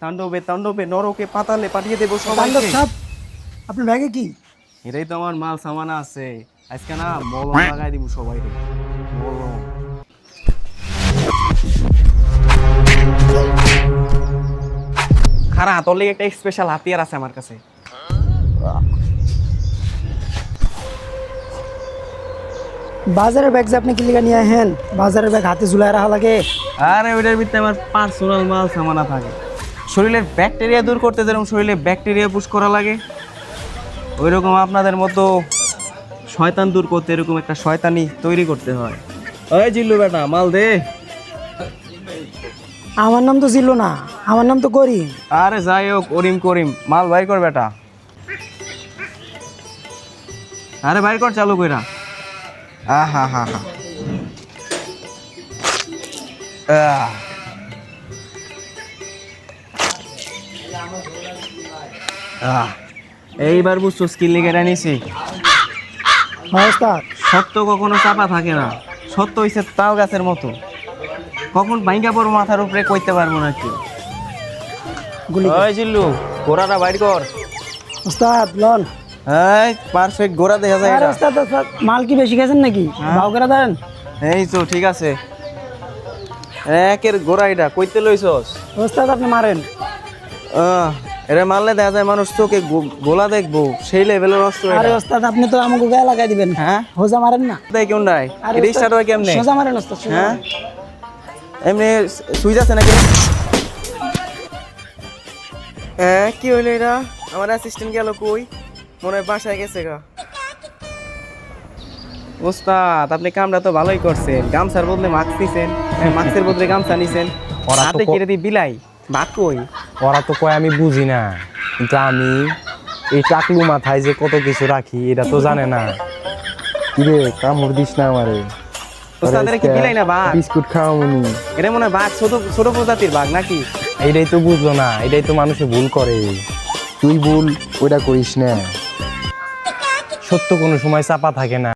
তাণ্ডবে তাণ্ডবে নরকে পাতালে পাঠিয়ে দেবো সবাইকে। সাহেব আপনার ব্যাগে কি? এটাই তো আমার মাল সামান আছে। আজকে না মলম লাগাই দিব সবাই মলম। খারা তোর লেগে একটা স্পেশাল হাতিয়ার আছে আমার কাছে। বাজারের ব্যাগ যে আপনি কি লিগা নিয়ে আহেন বাজারের ব্যাগ হাতে ঝুলাই রাখা লাগে। আরে ওইটার ভিতরে আমার পার্সোনাল মাল সামানা থাকে। শরীরের ব্যাকটেরিয়া দূর করতে যেরকম শরীরে ব্যাকটেরিয়া পুশ করা লাগে ওই রকম আপনাদের মতো শয়তান দূর করতে এরকম একটা শয়তানি তৈরি করতে হয়। ওই জিল্লু বেটা মাল দে। আমার নাম তো জিল্লু না আমার নাম তো করি আরে যাই হোক করিম করিম। মাল বাইর কর বেটা। আরে বাইর কর চালু কইরা। আহা হা হা। এইবার বুঝছ স্কিল লিগে নিছি সত্য কখনো চাপা থাকে না। সত্য হইছে তাও গাছের মতো। কখন ভাঙ্গা পড়ব মাথার উপরে কইতে পারব না কি গুলি ওই জিল্লু ঘোড়াটা বাইর কর। ওস্তাদ লন। এই পারফেক্ট ঘোড়া দেখা যায় আরে এটা। ওস্তাদ মাল কি বেশি গেছেন নাকি? হ্যাঁ। ভাও করে দেন। এই তো ঠিক আছে। একের ঘোড়া এটা কইতে লইছস? ওস্তাদ আপনি মারেন। আহ, এটা মারলে দেখা যায় মানুষ চোখে গোলা দেখব সেই লেভেলের অস্ত্র আরে ওস্তাদ আপনি তো আমাকে গায়ে লাগাই দিবেন। হ্যাঁ? হোজা মারেন না। তাই কেমন নাই আরে এটা ওস্তাদ, স্টার্ট হয় কেমনে? সোজা মারেন ওস্তাদ হ্যাঁ? এমনি সুইচ আছে নাকি? হ্যাঁ কি হইল এটা? আমার অ্যাসিস্ট্যান্ট গেল কই? মনে হয় বাসায় গেছে গা। ওস্তাদ আপনি কামটা তো ভালোই করছেন। গামছার বদলে মাস্ক দিছেন মাস্কের বদলে গামছা নিছেন। হাতে কেটে দিয়ে বিলাই? ভাত কই? ওরা তো কয় আমি বুঝি না। কিন্তু আমি এই টাকলু মাথায় যে কত কিছু রাখি এটা তো জানে না। কিরে কামড় দিস না আমারে। কি না বাঘ? বিস্কুট খাওয়ামুনি। এটা মনে হয় বাঘ ছোট ছোট প্রজাতির বাঘ নাকি? এইটাই তো বুঝলো না এটাই তো মানুষে ভুল করে। তুই ভুল ওইটা করিস না। সত্য কোনো সময় চাপা থাকে না।